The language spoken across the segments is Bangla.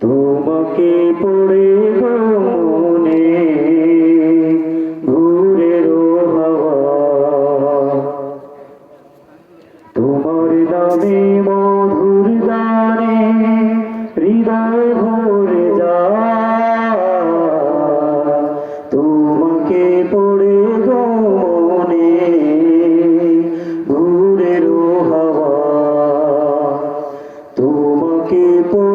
তোমাকে পড়ে মনে ঘুরের গানে যা। পড়ে ঘুরের হাওয়া। পড়ে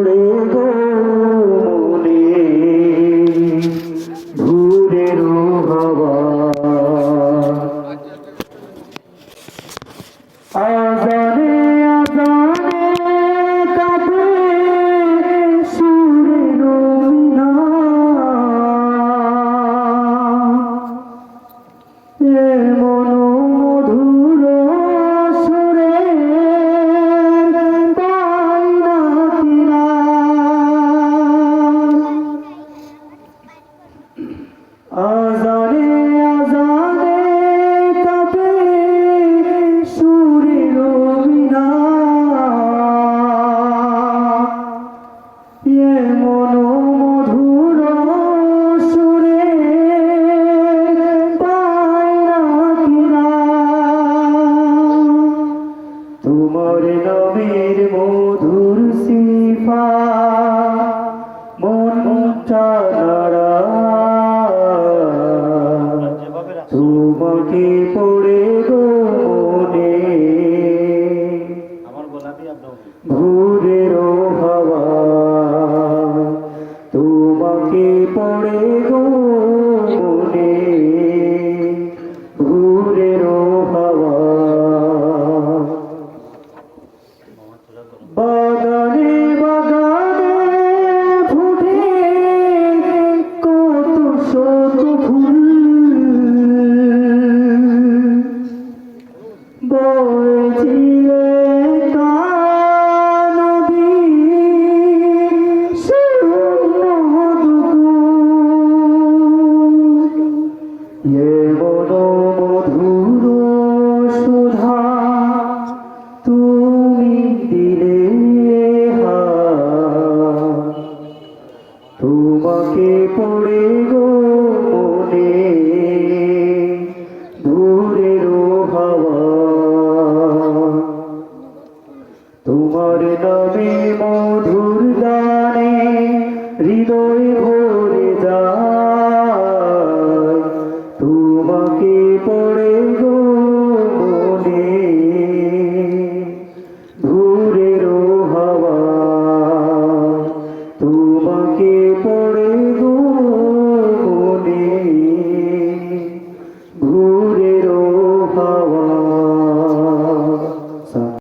পড়ে গো। তোমার নবী মধুর গানে হৃদয়